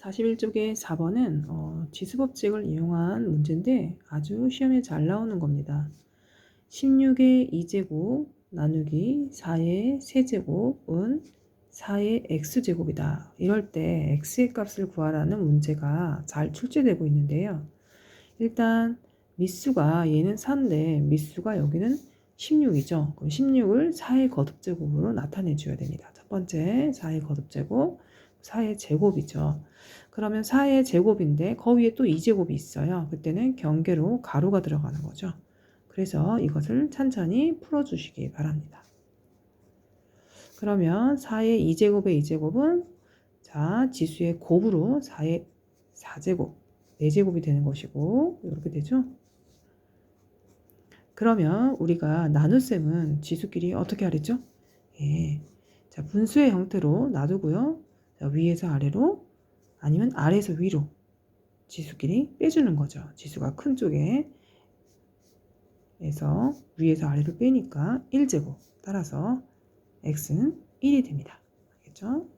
41쪽의 4번은 어, 지수법칙을 이용한 문제인데 아주 시험에 잘 나오는 겁니다. 16의 2제곱 나누기 4의 세제곱은 4의 x제곱이다. 이럴 때 x의 값을 구하라는 문제가 잘 출제되고 있는데요. 일단 미수가 얘는 4인데 미수가 여기는 16이죠. 그럼 16을 4의 거듭제곱으로 나타내 줘야 됩니다. 첫 번째 4의 거듭제곱, 4의 제곱이죠. 그러면 4의 제곱인데 그 위에 또 2제곱이 있어요. 그때는 경계로 가로가 들어가는 거죠. 그래서 이것을 천천히 풀어주시기 바랍니다. 그러면 4의 2제곱의 2제곱은 자 지수의 곱으로 4의 4제곱, 4제곱이 되는 것이고 이렇게 되죠. 그러면 우리가 나눗셈은 지수끼리 어떻게 하랬죠? 예. 자, 분수의 형태로 놔두고요. 자, 위에서 아래로 아니면 아래에서 위로 지수끼리 빼주는 거죠. 지수가 큰 쪽에 에서 위에서 아래로 빼니까 1제곱 따라서 x는 1이 됩니다. 알겠죠?